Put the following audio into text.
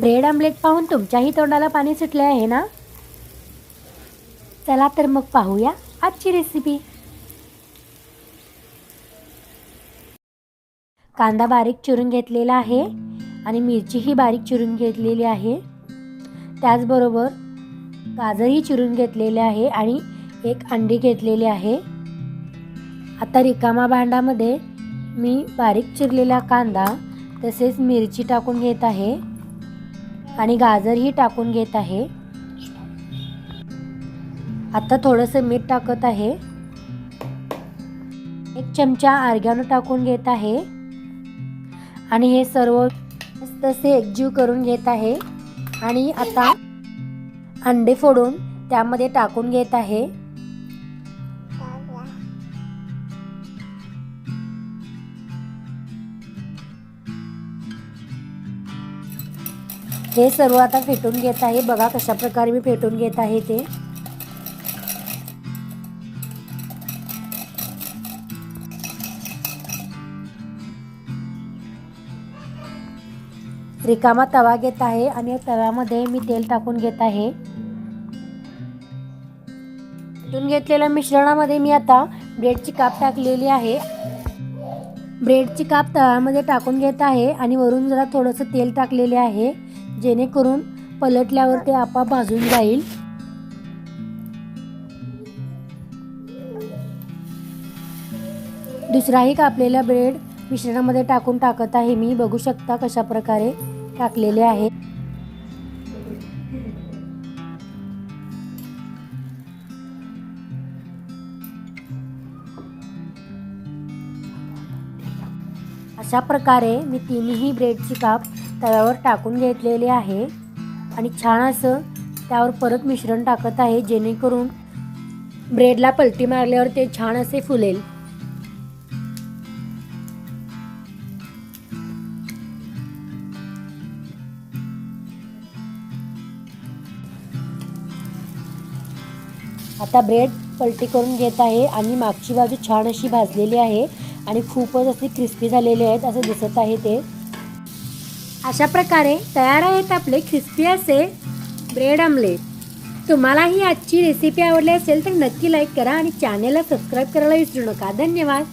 Bread omelette पाहून तुमच्याही तोंडाला पाणी सुटले आहे ना? चला तर मग पाहूया आजची रेसिपी कांदा बारीक चिरून घेतलेला आहे आणि मिरचीही बारीक चिरून घेतलेली आहे. त्याचबरोबर गाजरही चिरून घेतलेले आहे आणि एक अंडी घेतलेली आहे. आता रिकामा भांडामध्ये मी बारीक चिरलेला कांदा तसेच मिरची टाकून घेत आहे. आणि गाजरही टाकून घेत आहे. आता थोडंसं मीठ टाकत आहे. एक चमचा आर्ग्यानो टाकून घेत आहे. आणि हे सर्व तसे एकजीव करून घेत आहे. आणि आता अंडे फोडून त्यामध्ये टाकून घेत आहे. हे सर्व आता फेटून घेत आहे. बघा कशा प्रकारे मी फेटून घेत आहे ते. रिकामा तवा घेत आहे आणि या तव्यामध्ये मी तेल टाकून घेत आहे. फेटून घेतलेल्या मिश्रणामध्ये मी आता ब्रेडची काप टाकलेली आहे. ब्रेडची काप तव्यामध्ये टाकून घेत आहे आणि वरून जरा थोडंसं तेल टाकलेले आहे. जेणेकरून पलटल्यावर ते आपाप भाजून जाईल. दुसराही कापलेला ब्रेड मिश्रणामध्ये टाकून टाकत आहे. मी बघू शकता कशा प्रकारे टाकलेले आहे अशा प्रकारे मी तिन्ही ब्रेडची काप तव्यावर टाकून घेतलेले आहे. आणि छान असं त्यावर परत मिश्रण टाकत आहे जेणेकरून ब्रेडला पलटी मारल्यावर ते छान असे फुलेल. आता ब्रेड पलटी करून घेत आहे आणि मागची बाजू छान अशी भाजलेली आहे आणि खूपच असे क्रिस्पी झालेले आहेत असं दिसत आहे ते. अशा प्रकारे तयार आहेत आपले क्रिस्पी असे ब्रेड आमलेट तुम्हाला ही आजची रेसिपी आवडली असेल तर नक्की लाईक करा आणि चॅनेलला सबस्क्राईब करायला विसरू नका. धन्यवाद.